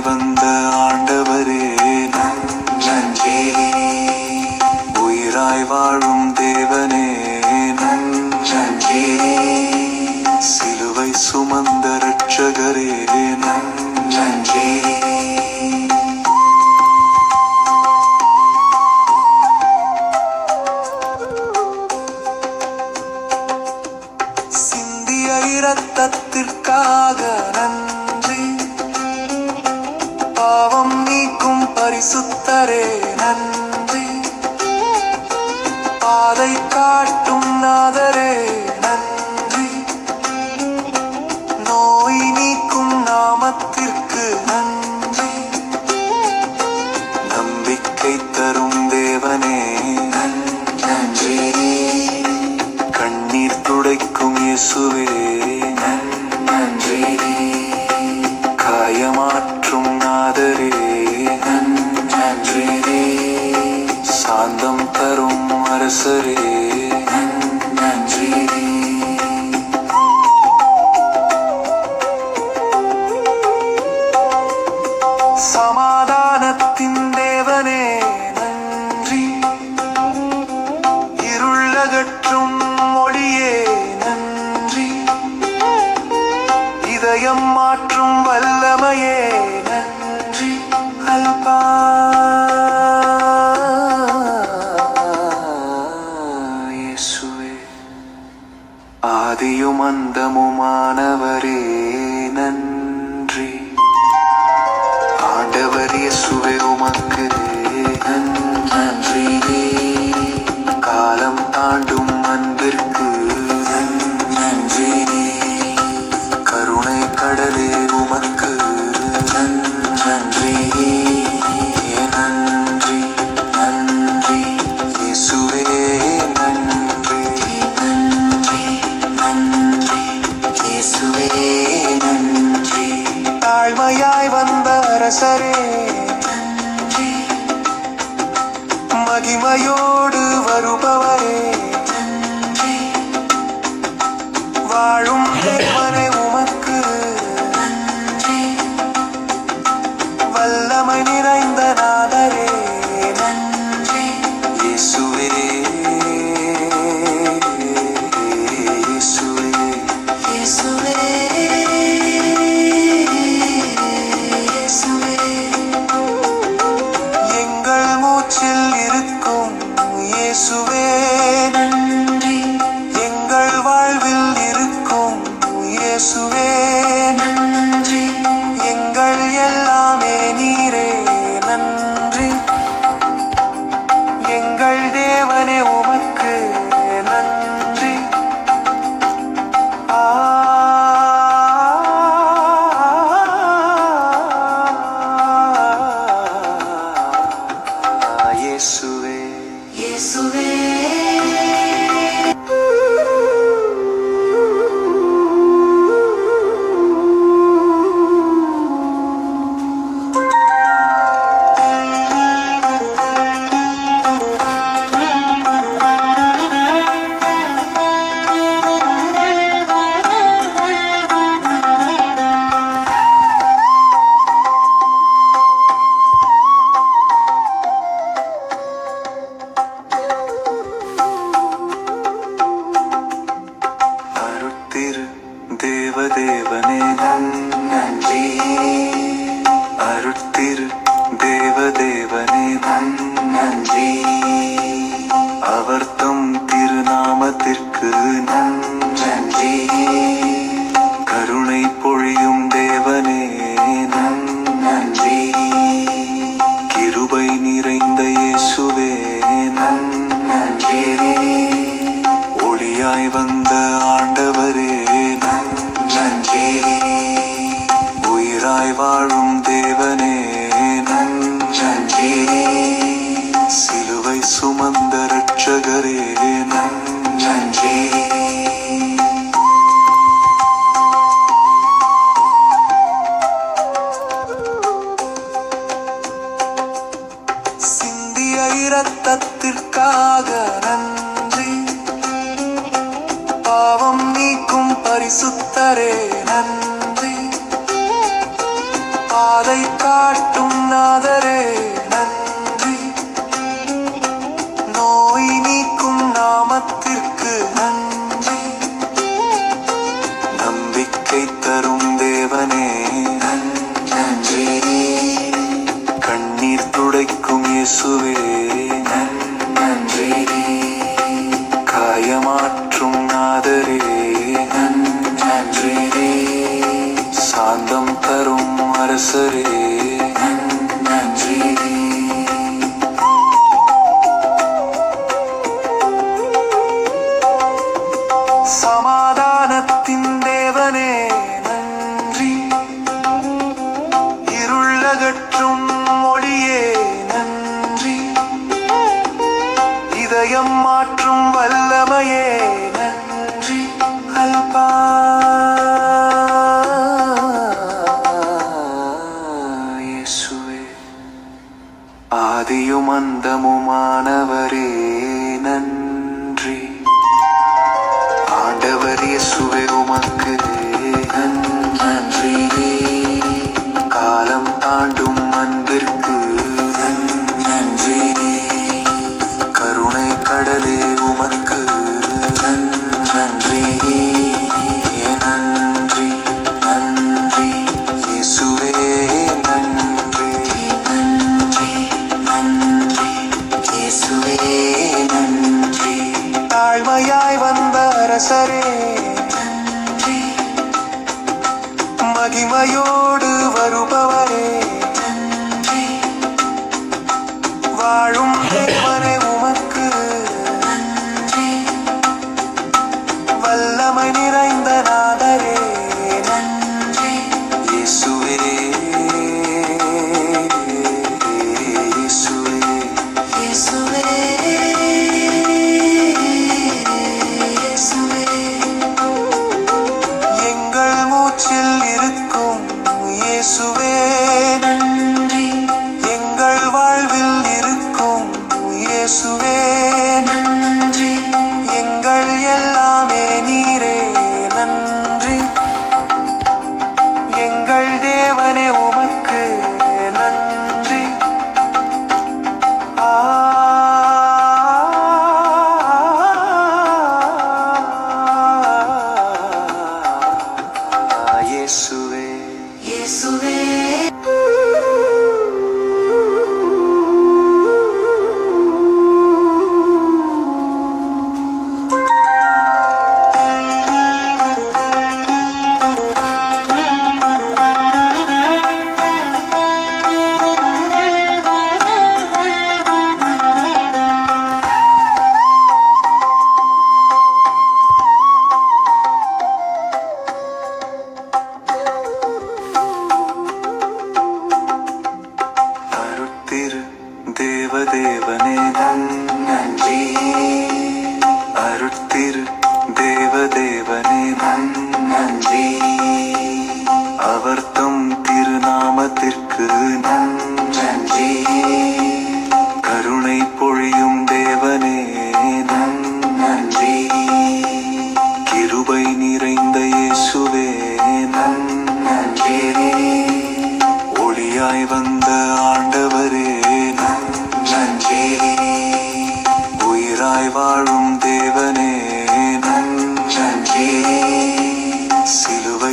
vai vâng. இயேசுவே ஆதியும் அந்தமுமானவரே. வாழும்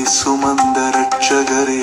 சுமந்த ரட்சகரே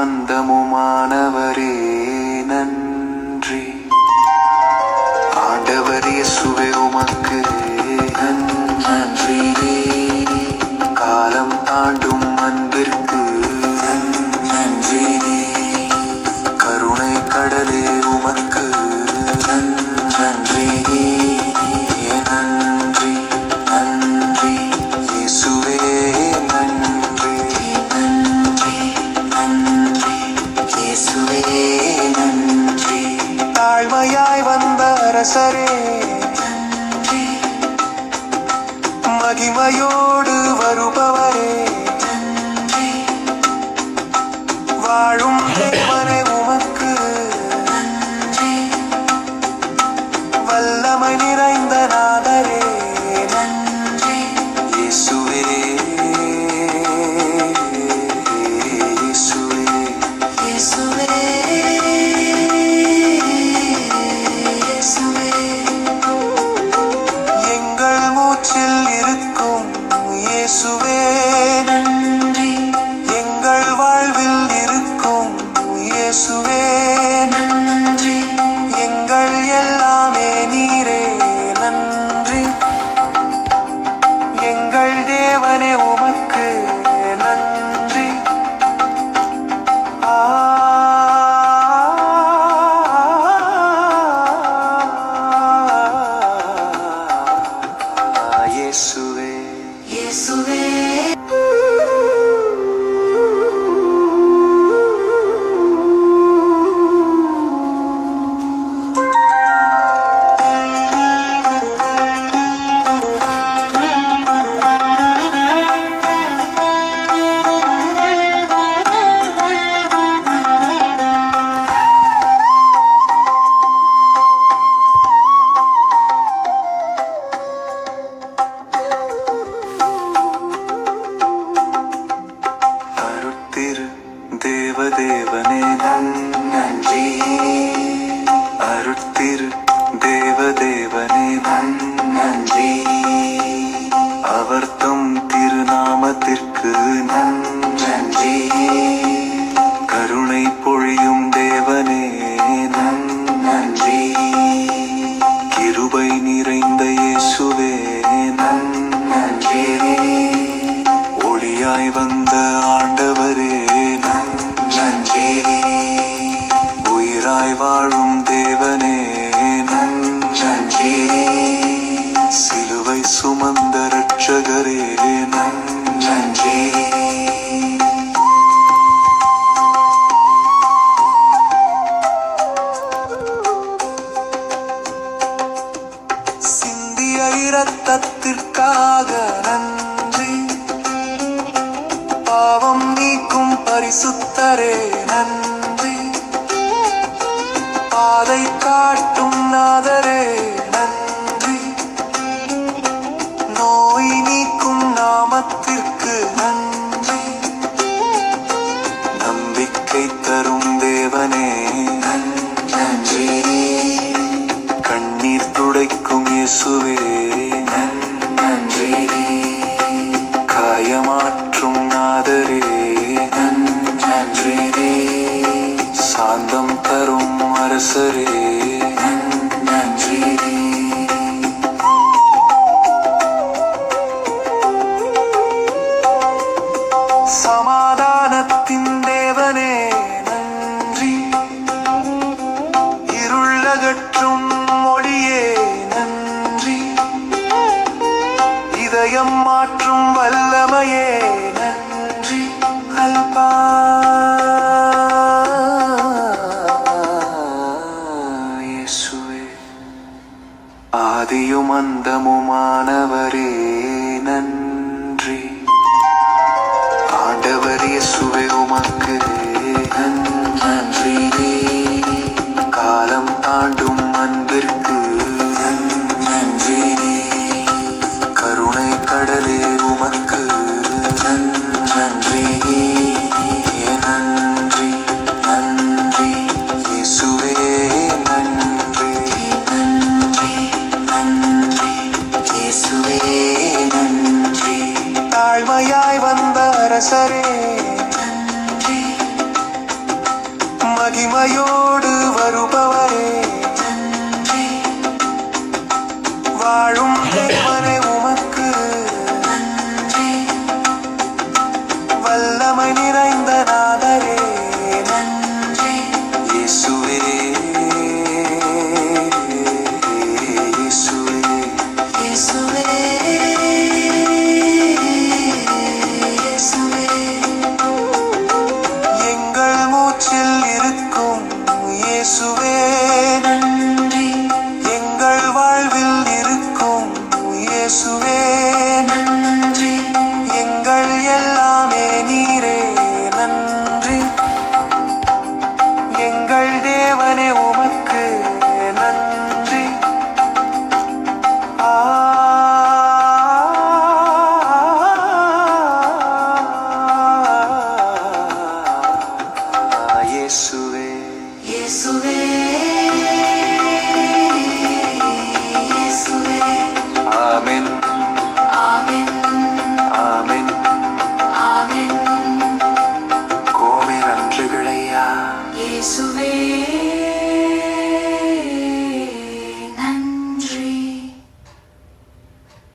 ஆதியும் அருட்திரு தேவதேவனே நன்றி அவர்தம் திருநாமத்திற்கு நன்றி இரத்தத்திற்காக நன்றி. பாவம் நீக்கும் பரிசுத்தரே நன்றி. பாதை காட்டும் நாதரே நன்றி. நோய் நீக்கும் நாமத்திற்கு நன்றி. நம்பிக்கை தரும் தேவனே நன்றி. கண்ணீர் துடைக்கும் இயேசுவே. Summer.